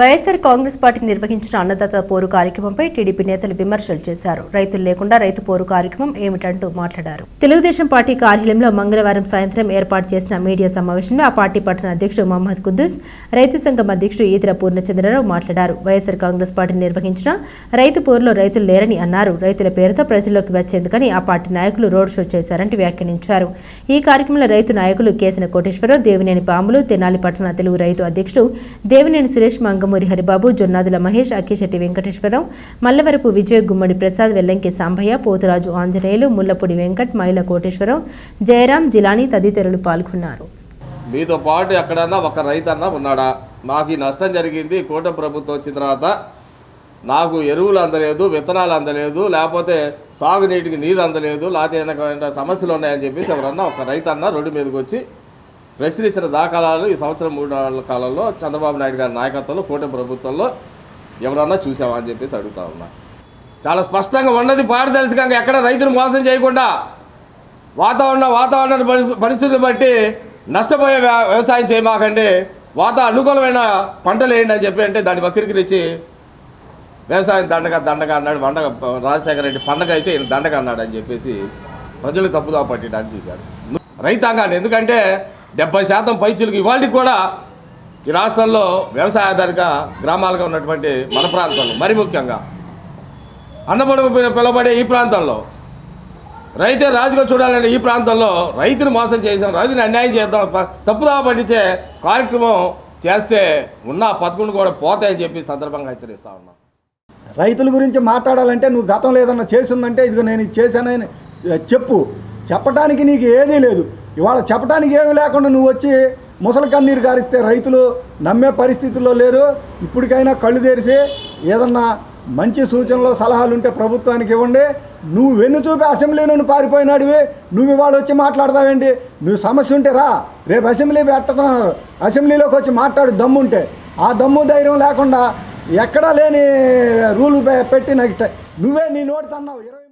YSR Congress party నిర్వహించిన అన్నదాత పోరు కార్యక్రమంపై టీడీపీ నేతలు విమర్శలు చేశారు. రైతులు లేకుండా రైతు పోరు కార్యక్రమం ఏమిటంటూ మాట్లాడారు. తెలుగుదేశం పార్టీ కార్యాలయంలో మంగళవారం సాయంత్రం ఏర్పాటు చేసిన మీడియా సమావేశంలో ఆ పార్టీ పట్టణ అధ్యక్షుడు మహమ్మద్ కుద్దూస్ రైతు సంఘం అధ్యక్షుడు ఈతర పూర్ణచంద్రరావు మాట్లాడారు. వైఎస్సార్ కాంగ్రెస్ పార్టీ నిర్వహించిన రైతు పోరులో రైతులు లేరని అన్నారు. రైతుల పేరుతో ప్రజల్లోకి వచ్చేందుకని ఆ పార్టీ నాయకులు రోడ్ షో చేశారంటూ వ్యాఖ్యానించారు. ఈ కార్యక్రమంలో రైతు నాయకులు కేసిన కోటేశ్వరరావు దేవినేని పాములు తెనాలి పట్టణ తెలుగు రైతు అధ్యక్షుడు దేవినేని సురేష్ మంగమూరి హరిబాబు జొన్నాదుల మహేష్ అక్కిశెట్టి వెంకటేశ్వరరావు మల్లవరపు విజయ్ గుమ్మడి ప్రసాద్ వెల్లంకి సాంభయ్య పోతురాజు ఆంజనేయులు ముల్లపూడి వెంకట్ మైల కోటేశ్వరం జయరాం జిలాని తదితరులు పాల్గొన్నారు. మీతో పాటు ఎక్కడన్నా ఒక రైతన్నా ఉన్నాడా? నాకు ఈ నష్టం జరిగింది కోట ప్రభుత్వం వచ్చిన తర్వాత నాకు ఎరువులు అందలేదు విత్తనాలు అందలేదు లేకపోతే సాగునీటికి నీరు అందలేదు లేకపోతే సమస్యలు ఉన్నాయని చెప్పేసి ఎవరన్నా ఒక రైతన్న రోడ్డు మీదకి వచ్చి ప్రశ్నించిన దాఖలాలు ఈ సంవత్సరం మూడు నెలల కాలంలో చంద్రబాబు నాయుడు గారి నాయకత్వంలో కూటమి ప్రభుత్వంలో ఎవరన్నా చూసావా అని చెప్పేసి అడుగుతా ఉన్నా. చాలా స్పష్టంగా ఉన్నది పారదర్శకంగా ఎక్కడ రైతును మోసం చేయకుండా వాతావరణ వాతావరణ పరి- పరిస్థితులు బట్టి నష్టపోయే వ్య- వ్యవసాయం చేయమాకండి వాత అనుకూలమైన పంటలు వేయండి అని చెప్పి అంటే దాన్ని వక్రీకరించి వ్యవసాయం దండగా దండగా అన్నాడు. వండగ రాజశేఖర రెడ్డి పండగ అయితే ఈయన దండగా అన్నాడు అని చెప్పేసి ప్రజలు తప్పుదా పట్టడానికి చూశారు. రైతాంగాన్ని ఎందుకంటే డెబ్బై శాతం పైచులకు ఇవాళకి కూడా ఈ రాష్ట్రంలో వ్యవసాయ ఆధారిత గ్రామాలుగా ఉన్నటువంటి మన ప్రాంతంలో మరి ముఖ్యంగా. అన్నపడుగు పిలబడే ఈ ప్రాంతంలో. రైతే రాజుగా చూడాలనే ఈ ప్రాంతంలో రైతును మోసం చేసాం రైతుని అన్యాయం చేద్దాం తప్పుదా తప్పుదావ పట్టించే కార్యక్రమం చేస్తే ఉన్న పథకం కూడా పోతాయని చెప్పి సందర్భంగా హెచ్చరిస్తా ఉన్నాం. రైతుల గురించి మాట్లాడాలంటే నువ్వు గతంలో ఏదన్నా చేసిందంటే ఇదిగో నేను ఇది చేశానని చెప్పు. చెప్పడానికి నీకు ఏదీ లేదు. ఇవాళ చెప్పడానికి ఏమీ లేకుండా నువ్వు వచ్చి ముసలి కన్నీరు గారిస్తే రైతులు నమ్మే పరిస్థితుల్లో లేదు. ఇప్పటికైనా కళ్ళు తెరిచి ఏదన్నా మంచి సూచనలు సలహాలు ఉంటే ప్రభుత్వానికి ఇవ్వండి. నువ్వు వెన్ను చూపి అసెంబ్లీ నుండి పారిపోయినాడివి. నువ్వు ఇవాళ వచ్చి మాట్లాడతావేంటి నువ్వు సమస్య ఉంటే రా. రేపు అసెంబ్లీ పెట్టుతున్నారు. అసెంబ్లీలోకి వచ్చి మాట్లాడు దమ్ము ఉంటే ఆ దమ్ము ధైర్యం లేకుండా ఎక్కడా లేని రూల్ పెట్టి నాకు నువ్వే నీ నోటి తన్నావు. ఇరవై